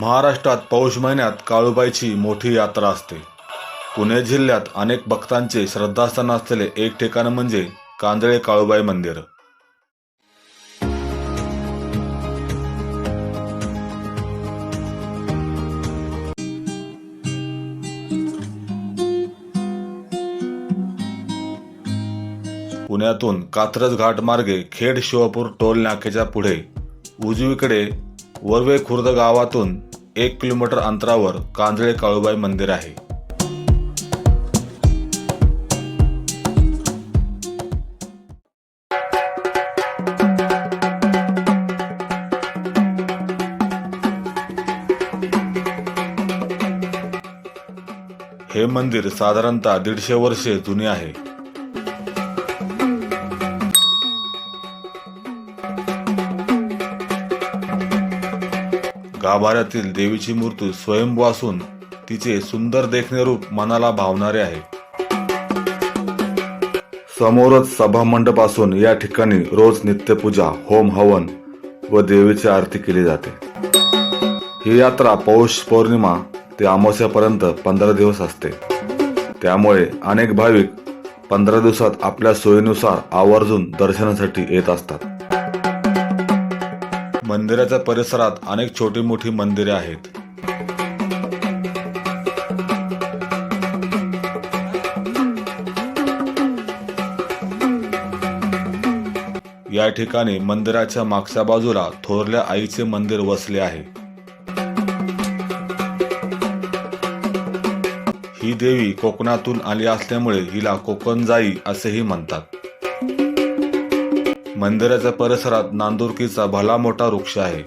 महाराष्ट्रात पौष महिन्यात काळूबाईची मोठी यात्रा असते. पुणे जिल्ह्यात अनेक भक्तांचे श्रद्धास्थान असलेले एक ठिकाण म्हणजे कांजळे काळूबाई मंदिर. पुण्यातून कात्रज घाट मार्गे खेड शिवापूर टोल नाक्याच्या पुढे उजवीकडे वरवे खुर्द गावातून एक किलोमीटर अंतरावर कांजळे काळूबाई मंदिर आहे. हे मंदिर साधारणतः दीडशे वर्षे जुने आहे. गाभाऱ्यातील देवीची मूर्ती स्वयंभू असून तिचे सुंदर देखणे रूप मनाला भावणारे आहे. समोरच सभा मंडप असून या ठिकाणी रोज नित्यपूजा होम हवन व देवीची आरती केली जाते. ही यात्रा पौष पौर्णिमा ते अमावस्यापर्यंत पंधरा दिवस असते. त्यामुळे अनेक भाविक पंधरा दिवसात आपल्या सोयीनुसार आवर्जून दर्शनासाठी येत असतात. मंदिराच्या परिसरात अनेक छोटी मोठी मंदिरे आहेत. या ठिकाणी मंदिराच्या मागच्या बाजूला थोरल्या आईचे मंदिर वसले आहे. ही देवी कोकणातून आली असल्यामुळे हिला कोकणजाई असेही म्हणतात. मंदिराच्या परिसरात नांदुरकीचा भला मोठा वृक्ष आहे.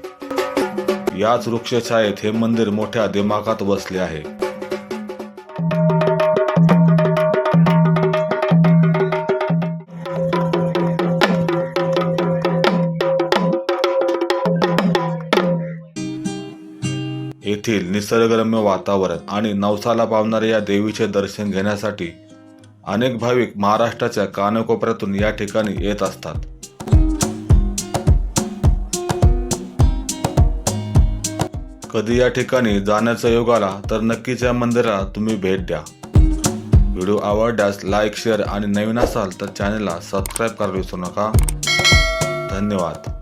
याच वृक्षछायेत हे मंदिर मोठ्या दिमाखात वसले आहे. येथील निसर्गरम्य वातावरण आणि नवसाला पावणाऱ्या या देवीचे दर्शन घेण्यासाठी अनेक भाविक महाराष्ट्राच्या कानाकोपऱ्यातून या ठिकाणी येत असतात. कधी या ठिकाणी जाण्याचा योग आला तर नक्कीच या मंदिराला तुम्ही भेट द्या. व्हिडिओ आवडल्यास लाईक शेअर आणि नवीन असाल तर चॅनलला सबस्क्राईब करायला विसरू नका. धन्यवाद.